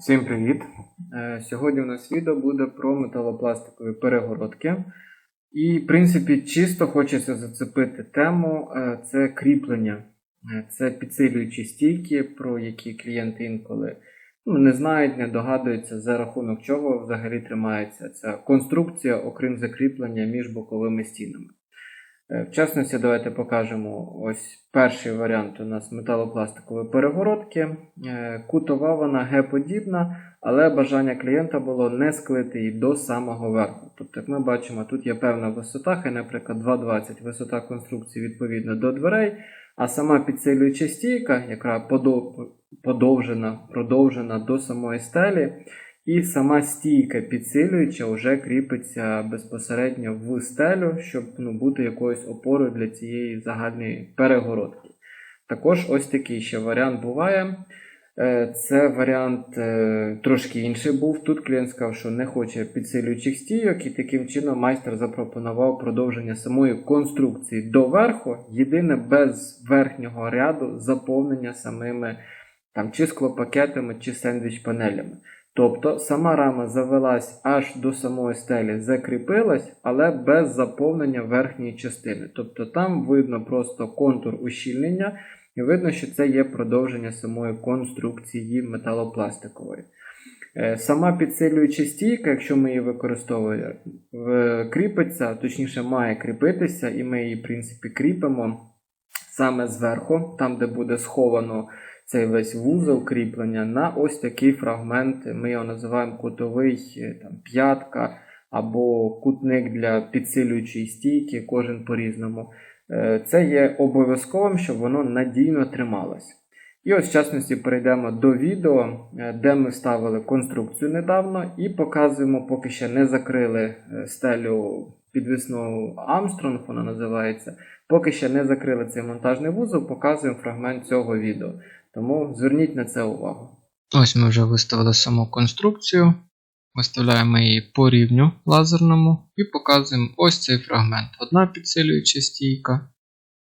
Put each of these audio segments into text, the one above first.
Всім привіт! Е, Сьогодні у нас відео буде про металопластикові перегородки. І, в принципі, чисто хочеться зацепити тему е, це кріплення. Е, Це підсилюючі стійки, про які клієнти інколи ну, не знають, не догадуються, за рахунок чого взагалі тримається ця конструкція, окрім закріплення між боковими стінами. Е, В частності, давайте покажемо ось перший варіант у нас металопластикової перегородки. Е, Кутова вона Г-подібна, але бажання клієнта було не склити її до самого верху. Тобто, як ми бачимо, тут є певна висота, хай, наприклад, 2,20 висота конструкції відповідно до дверей, а сама підсилююча стійка, яка подовжена, продовжена до самої стелі, і сама стійка підсилююча вже кріпиться безпосередньо в стелю, щоб ну, бути якоюсь опорою для цієї загальної перегородки. Також ось такий ще варіант буває. Е, Це варіант е, трошки інший був. Тут клієнт сказав, що не хоче підсилюючих стійок, і таким чином майстер запропонував продовження самої конструкції до верху, єдине без верхнього ряду заповнення самими там, чи склопакетами, чи сендвіч-панелями. Тобто сама рама завелась аж до самої стелі, закріпилась, але без заповнення верхньої частини. Тобто там видно просто контур ущільнення, і видно, що це є продовження самої конструкції металопластикової. Е, Сама підсилююча стійка, якщо ми її використовуємо, кріпиться, точніше має кріпитися, і ми її, в принципі, кріпимо саме зверху, там, де буде сховано цей весь вузол кріплення, на ось такий фрагмент. Ми його називаємо кутовий е, там, п'ятка або кутник для підсилюючої стійки, кожен по-різному. Е, Це є обов'язковим, щоб воно надійно трималось. І ось в частності перейдемо до відео, е, де ми ставили конструкцію недавно і показуємо, поки ще не закрили стелю підвісного Armstrong, вона називається. Поки ще не закрили цей монтажний вузол, показуємо фрагмент цього відео. Тому зверніть на це увагу. Ось ми вже виставили саму конструкцію. Виставляємо її по рівню лазерному і показуємо ось цей фрагмент. Одна підсилююча стійка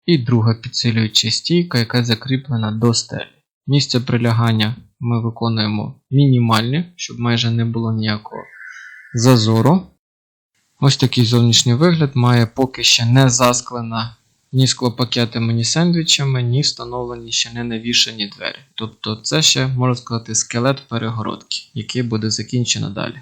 і друга підсилююча стійка, яка закріплена до стелі. Місце прилягання ми виконуємо мінімальне, щоб майже не було ніякого зазору. Ось такий зовнішній вигляд має поки ще не засклена ні склопакетами, ні сендвічами, ні встановлені ще не навішані двері. Тобто це ще, можна сказати, скелет перегородки, який буде закінчено далі.